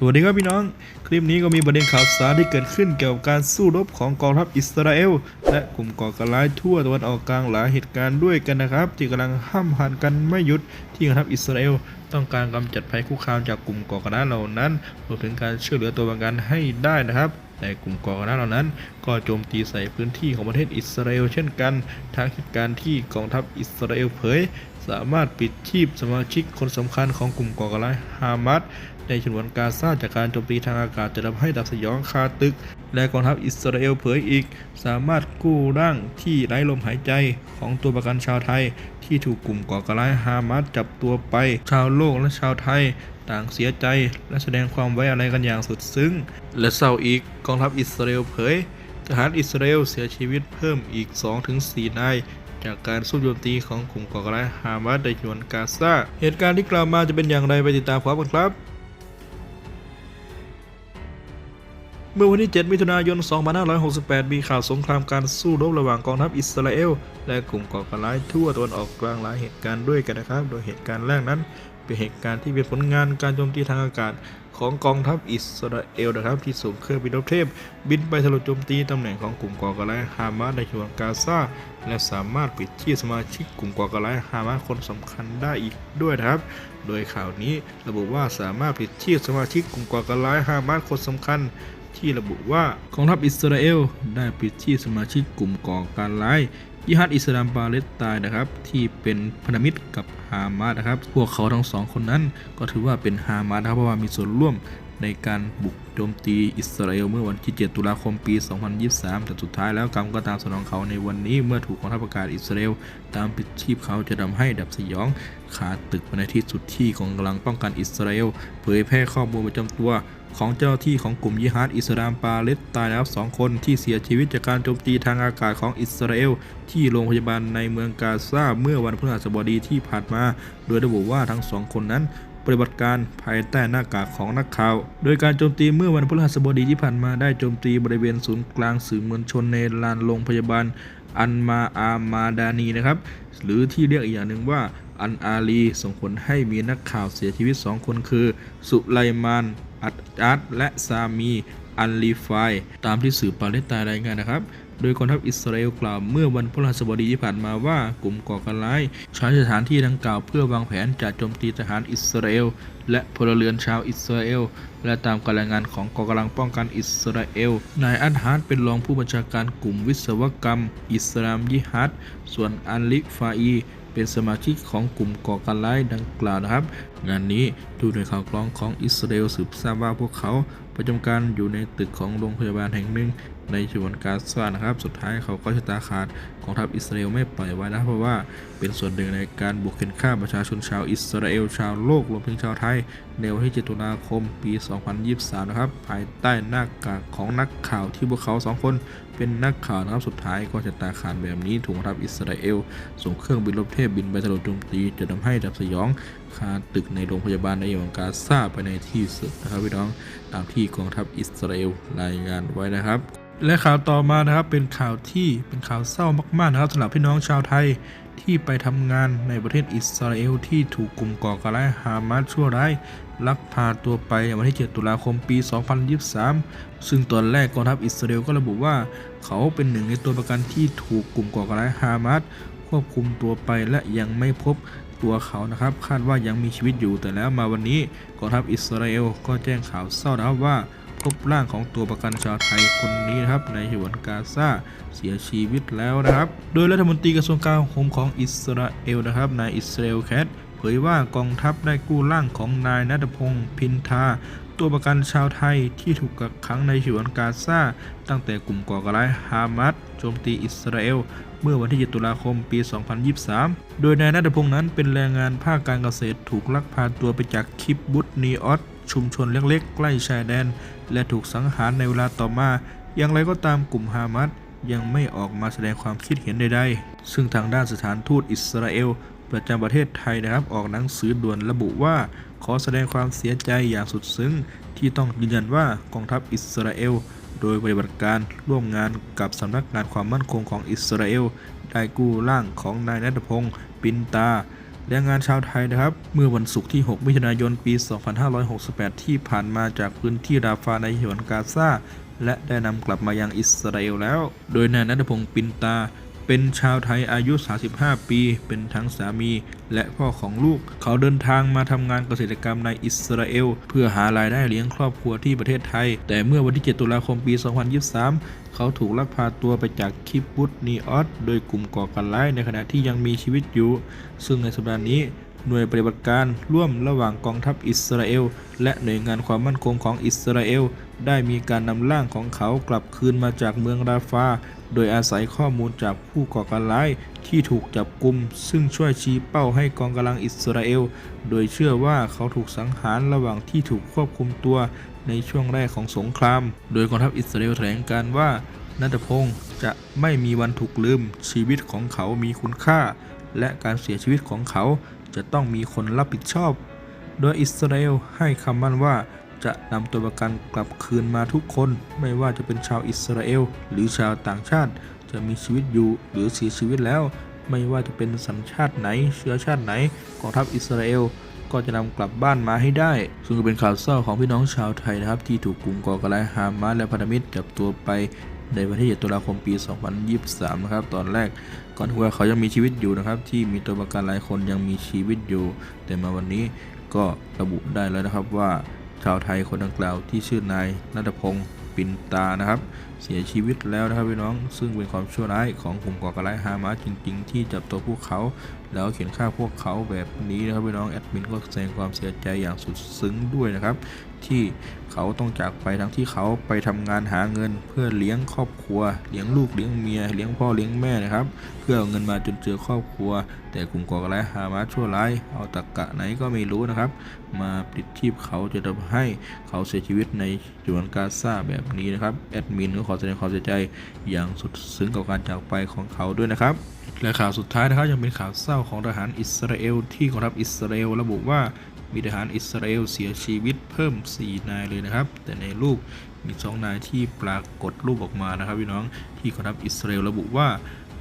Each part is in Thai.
สวัสดีครับพี่น้อง คลิปนี้ก็มีประเด็นข่าวสารที่เกิดขึ้นเกี่ยวกับการสู้รบของกองทัพอิสราเอล และกลุ่มก่อการร้ายทั่วตะวันออกกลางหลายเหตุการณ์ด้วยกันนะครับ ที่กำลังห้ามหันกันไม่หยุดที่กองทัพอิสราเอล ต้องการกำจัดภัยคุกคามจากกลุ่มก่อการร้ายเหล่านั้นรวมถึงการช่วยเหลือตัวประกันให้ได้นะครับแต่กลุ่มก่อการร้ายเหล่านั้น ก็โจมตีใส่พื้นที่ของประเทศอิสราเอลเช่นกันทางเหตุการณ์ที่กองทัพอิสราเอลเผย สามารถปิดชีพสมาชิกคนสำคัญของกลุ่มก่อการร้ายฮามาสในฉนวนกาซาจากการโจมตีทางอากาศจะทำให้ดับสยองคาตึก และกองทัพอิสราเอลเผยอีก สามารถกู้ร่างที่ไร้ลมหายใจของตัวประกันชาวไทย ที่ถูกกลุ่มก่อการร้ายฮามาสจับตัวไป ชาวโลกและชาวไทยต่างเสียใจและแสดงความไว้อาลัยกันอย่างสุดซึ้ง และเศร้าอีกกองทัพอิสราเอลเผยทหารอิสราเอลเสียชีวิตเพิ่มอีก 2-4 นาย จากการสู้โจมตีของกลุ่มก่อการร้ายฮามาสในฉนวนกาซาเหตุการณ์ที่กล่าวมาจะเป็นอย่างไรไปติดตามพร้อมกันครับเมื่อวันที่ 7 มิถุนายน 2568 มีข่าวสงครามการสู้รบระหว่างกองทัพอิสราเอล และกลุ่มก่อการร้ายทั่วตะวันออกกลางหลายเหตุการณ์ด้วยกันนะครับ โดยเหตุการณ์แรกนั้น เป็นเหตุการณ์ที่เป็นผลงานการโจมตีทางอากาศของกองทัพอิสราเอลนะครับที่ส่งเครื่องบินรบเทพ บินไปถล่มโจมตีตำแหน่งของกลุ่มก่อการร้ายฮามาสในฉนวนกาซาและสามารถปิดชีพสมาชิกกลุ่มก่อการร้ายฮามาสคนสำคัญได้อีกด้วยนะครับ โดยข่าวนี้ระบุว่าสามารถปิดชีพสมาชิกกลุ่มก่อการร้ายฮามาสคนสำคัญ ที่ระบุว่ากองทัพอิสราเอลได้ปิดชีพสมาชิกกลุ่มก่อการร้ายยิฮัดอิสลามปาเลสไตน์นะครับ ที่เป็นพันธมิตรกับ ฮามาสนะครับ พวกเขาทั้งสองคนนั้นก็ถือว่าเป็นฮามาสนะครับเพราะว่ามีส่วนร่วม ในการบุกโจมตีอิสราเอลเมื่อวันที่ 7 ตุลาคมปี 2023 แต่สุดท้ายแล้วกรรมก็ตามสนองเขาในวันนี้เมื่อถูกกองทัพอากาศอิสราเอลตามปิดชีพเขาจะทำให้ดับสยองขาตึกในที่สุดที่ของกำลังป้องกันอิสราเอลเผยแพร่ข้อมูลประจำตัวของเจ้าหน้าที่ของกลุ่มยิฮาดอิสลามปาเลสไตน์นะครับสองคนที่เสียชีวิตจากการโจมตีทางอากาศของอิสราเอล ที่โรงพยาบาลในเมืองกาซาเมื่อวันพฤหัสบดีที่ผ่านมา โดยระบุว่าทั้งสองคนนั้น ปฏิบัติการภายใต้หน้ากากของนักข่าว โดยการโจมตีเมื่อวันพฤหัสบดีที่ผ่านมาได้โจมตีบริเวณศูนย์กลางสื่อมวลชนในลานโรงพยาบาลอันมาอามาดานีนะครับ หรือที่เรียกอีกอย่างหนึ่งว่าอันอาลีส่งผลให้มีนักข่าวเสียชีวิต 2 คนคือ สุไลมานอัดอัดและซามี อันลีไฟตามที่สื่อปาเลสไตน์รายงานนะครับ โดยกองทัพอิสราเอลกล่าวเมื่อวันพฤหัสบดีที่ผ่านมาว่ากลุ่มก่อการร้ายใช้สถานที่ดังกล่าวเพื่อวางแผนจัดโจมตีทหารอิสราเอลและพลเรือนชาวอิสราเอล และตามการรายงานของกองกำลังป้องกันอิสราเอล นายอันฮาร์ดเป็นรองผู้บัญชาการกลุ่มวิศวกรรม อิสลามยิฮัดส่วนอันลิฟาอีเป็นสมาชิกของกลุ่มก่อการร้ายดังกล่าวนะครับ งานนี้ดูในข่าวกรองของอิสราเอลสืบทราบว่าพวกเขา ประจำการอยู่ในตึกของโรงพยาบาลแห่งหนึ่งในฉวนกาซานะครับ สุดท้ายเขาก็ชะตาขาด องทัพอิสราเอลไม่ปล่อยไว้นะเพราะว่าเป็นส่วนหนึ่งในการบุกเข็นฆ่าประชาชนชาวอิสราเอลชาวโลกรวมถึงชาวไทย ในวันที่ 7 ตุลาคม ปี 2023 นะครับ ภายใต้หน้ากากของนักข่าวที่พวกเขาสองคนเป็นนักข่าวนะครับสุดท้ายก็จะตาขาดแบบนี้ถูกทัพอิสราเอล ส่งเครื่องบินรบเทพบินไปถล่มโจมตีจะทำให้ดับสยองคาตึกในโรงพยาบาลในเมืองกาซาไปในที่สุดนะครับพี่น้องตามที่กองทัพอิสราเอลรายงานไว้นะครับ และข่าวต่อมานะครับเป็นข่าวที่เป็นข่าวเศร้ามากๆนะครับสำหรับพี่น้องชาวไทยที่ไปทำงานในประเทศอิสราเอลที่ถูกกลุ่มก่อการร้ายฮามาสชั่วร้ายลักพาตัวไปในวันที่ 7 ตุลาคมปี 2023 ซึ่งตอนแรกกองทัพอิสราเอลก็ระบุว่า เขาเป็นหนึ่งในตัวประกันที่ถูกกลุ่มก่อการร้ายฮามาสควบคุมตัวไปและยังไม่พบตัวเขานะครับ คาดว่ายังมีชีวิตอยู่แต่แล้วมาวันนี้กองทัพอิสราเอลก็แจ้งข่าวเศร้านะครับว่า พบร่างของตัวประกันชาวไทยคนนี้นะครับในฉนวนกาซาเสียชีวิตแล้วนะครับ โดยรัฐมนตรีกระทรวงกลาโหมของอิสราเอลนะครับนายอิสราเอลแคทเผยว่ากองทัพได้กู้ร่างของนายนัทพงศ์พินทาตัวประกันชาวไทยที่ถูกกักขังในฉวนกาซาตั้งแต่กลุ่มก่อการร้ายฮามาสโจมตีอิสราเอล เมื่อวันที่ 7 ตุลาคม ปี 2023 โดยนายนัทพงศ์นั้นเป็นแรงงานภาคการเกษตรถูกลักพาตัวไปจากคิบบุตนีออส ชุมชนเล็กๆ ใกล้ชายแดน และถูกสังหารในเวลาต่อมา อย่างไรก็ตามกลุ่มฮามาสยังไม่ออกมาแสดงความคิดเห็นใดๆ ซึ่งทางด้านสถานทูตอิสราเอล ประจำประเทศไทยนะครับ ออกหนังสือด่วนระบุว่า ขอแสดงความเสียใจอย่างสุดซึ้ง ที่ต้องยืนยันว่ากองทัพอิสราเอล โดยปฏิบัติการร่วมงานกับสำนักงานความมั่นคงของอิสราเอล ได้กู้ร่างของนายนัทพงศ์ปินตา แรงงานชาวไทยนะครับ เมื่อวันศุกร์ที่ 6 มิถุนายน ปี 2568 ที่ผ่านมาจากพื้นที่ราฟาในฉนวนกาซาและได้นำกลับมายังอิสราเอลแล้ว โดยนายนัทพงศ์ปินตา เป็นชาวไทยอายุ 35 ปี เป็นทั้งสามี และพ่อของลูก เขาเดินทางมาทำงานเกษตรกรรมในอิสราเอล เพื่อหารายได้เลี้ยงครอบครัวที่ประเทศไทย แต่เมื่อวันที่ 7 ตุลาคมปี 2023 เขาถูกลักพาตัวไปจากคิปบุตนีออสโดยกลุ่มก่อการร้ายในขณะที่ยังมีชีวิตอยู่ ซึ่งในสัปดาห์นี้ หน่วยปฏิบัติการร่วมระหว่างกองทัพอิสราเอล และหน่วยงานความมั่นคงของอิสราเอล ได้มีการนำร่างของเขากลับคืนมาจากเมืองราฟา โดยอาศัยข้อมูลจากผู้ก่อการร้ายที่ถูกจับกุม ซึ่งช่วยชี้เป้าให้กองกำลังอิสราเอล โดยเชื่อว่าเขาถูกสังหารระหว่างที่ถูกควบคุมตัวในช่วงแรกของสงคราม โดยกองทัพอิสราเอลแถลงการว่านัทพงศ์จะไม่มีวันถูกลืมชีวิตของเขามีคุณค่า และการเสียชีวิตของเขา จะต้องมีคนรับผิดชอบ โดยอิสราเอลให้คำมั่นว่าจะนำตัวประกันกลับคืนมาทุกคน ไม่ว่าจะเป็นชาวอิสราเอล หรือชาวต่างชาติ จะมีชีวิตอยู่หรือเสียชีวิตแล้ว ไม่ว่าจะเป็นสัญชาติไหน เชื้อชาติไหนกองทัพอิสราเอลก็จะนำกลับบ้านมาให้ได้ ซึ่งก็เป็นข่าวเศร้าของพี่น้องชาวไทยนะครับ ที่ถูกกลุ่มก่อการร้ายฮามาสและพันธมิตรจับตัวไป ในวันที่7ตุลาคมปี 2023 นะครับ ตอนแรกก่อนที่ว่าเขายังมีชีวิตอยู่นะครับ ที่มีตัวประกันหลายคนยังมีชีวิตอยู่ แต่มาวันนี้ก็ระบุได้แล้วนะครับว่าชาวไทยคนดังกล่าวที่ชื่อนายนัทพงศ์ปินตานะครับ เสียชีวิตแล้วนะครับพี่น้อง ซึ่งเป็นความชั่วร้ายของกลุ่มก่อการร้ายฮามาสจริง ๆ ที่จับตัวพวกเขา แล้วเขียนฆ่าพวกเขาแบบนี้นะครับพี่น้องแอดมินก็แสดงความเสียใจอย่างสุดซึ้งด้วยนะครับ ที่ เขาต้องจากไปทั้งที่เขาไปทำงานหาเงิน เพื่อเลี้ยงครอบครัว เลี้ยงลูกเลี้ยงเมีย เลี้ยงพ่อเลี้ยงแม่นะครับ เพื่อเอาเงินมาจนเจอครอบครัว แต่กลุ่มก่อการร้ายฮามาสชั่วร้ายเอาตะกกะไหนก็ไม่รู้นะครับ มาปิดชีพเขาจะทำให้เขาเสียชีวิตในจวนกาซาแบบนี้นะครับแอดมินก็ขอแสดงความเสียใจอย่างสุดซึ้งกับการจากไปของเขาด้วยนะครับและข่าวสุดท้ายนะครับยังเป็นข่าวเศร้าของทหารอิสราเอลที่กองทัพอิสราเอลระบุว่า มีทหารอิสราเอลเสียชีวิตเพิ่ม 4 นายเลยนะครับ แต่ในรูปมี 2 นายที่ปรากฏรูปออกมานะครับพี่น้องที่กองทัพอิสราเอลระบุว่า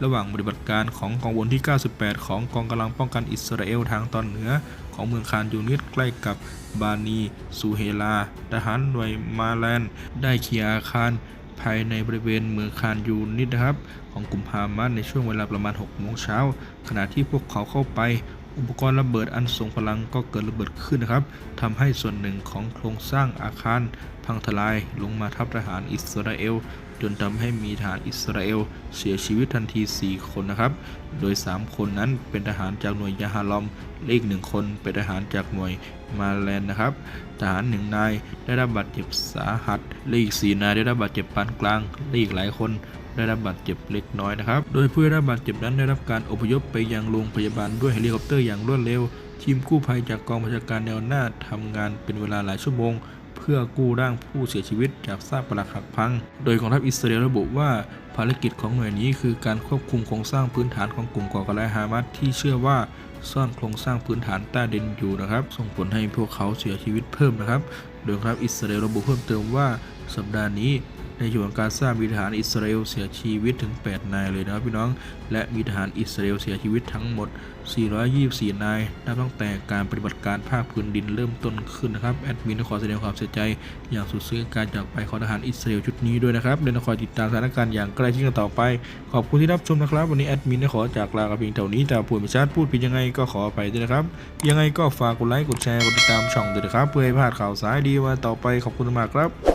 ระหว่างปฏิบัติการของกองพลที่ 98 ของกองกำลังป้องกันอิสราเอลทางตอนเหนือ ของเมืองคานยูนิสใกล้กับบานีซูเฮลา ทหารหน่วยมาแลน ได้เคลียร์อาคารภายในบริเวณเมืองคานยูนิสนะครับ ของกลุ่มฮามาสในช่วงเวลาประมาณ 6 โมงเช้า ขณะที่พวกเขาเข้าไป อุปกรณ์ระเบิดอันทรงพลังก็เกิดระเบิดขึ้นนะครับทำให้ส่วนหนึ่งของโครงสร้างอาคาร พังทลายลงมาทับทหารอิสราเอล จนทำให้มีทหารอิสราเอล เสียชีวิตทันที 4 คนนะครับ โดย 3 คนนั้นเป็นทหารจากหน่วยยาฮาลอมและอีกหนึ่งคนเป็นทหารจากหน่วย มาแลนนะครับ ทหารหนึ่งนายได้รับบาดเจ็บสาหัสและอีกสี่นายได้รับบาดเจ็บปานกลางและอีกหลายคนได้รับบาดเจ็บเล็กน้อยนะครับ โดยผู้ได้รับบาดเจ็บนั้นได้รับการอพยพไปยังโรงพยาบาลด้วยเฮลิคอปเตอร์อย่างรวดเร็ว ทีมกู้ภัยจากกองบัญชาการแนวหน้าทำงานเป็นเวลาหลายชั่วโมง เพื่อกู้ร่างผู้เสียชีวิตจากซากปรักหักพัง โดยกองทัพอิสราเอลระบุว่าภารกิจของหน่วยนี้คือการควบคุมโครงสร้างพื้นฐานของกลุ่มก่อการร้ายฮามาสที่เชื่อว่า ซ่อนโครงสร้างพื้นฐานใต้ดินอยู่นะครับ ส่งผลให้พวกเขาเสียชีวิตเพิ่มนะครับ โดยครับอิสราเอลระบุเพิ่มเติมว่าสัปดาห์นี้ ในฉนวนกาซามีทหารอิสราเอลเสียชีวิตถึง 8 นายเลยนะครับพี่น้อง และมีทหารอิสราเอลเสียชีวิตทั้งหมด 424 นาย นับตั้งแต่การปฏิบัติการภาคพื้นดินเริ่มต้นขึ้นนะครับ แอดมินขอแสดงความเสียใจ อย่างสุดซึ้งการจากไปของทหารอิสราเอลชุดนี้ด้วยนะครับเดี๋ยวคอยติดตามสถานการณ์อย่างใกล้ชิดกันต่อไป ขอบคุณที่รับชมนะครับ วันนี้แอดมินได้ขอจากลากับเพียงเท่านี้ แต่พูดไม่ชัดพูดผิดยังไงก็ขอไปด้วยนะครับ ยังไงก็ฝากกดไลค์ กดแชร์ กดติดตามช่องด้วยนะครับ เพื่อให้พลาดข่าวสารดีมาต่อไป ขอบคุณมากครับ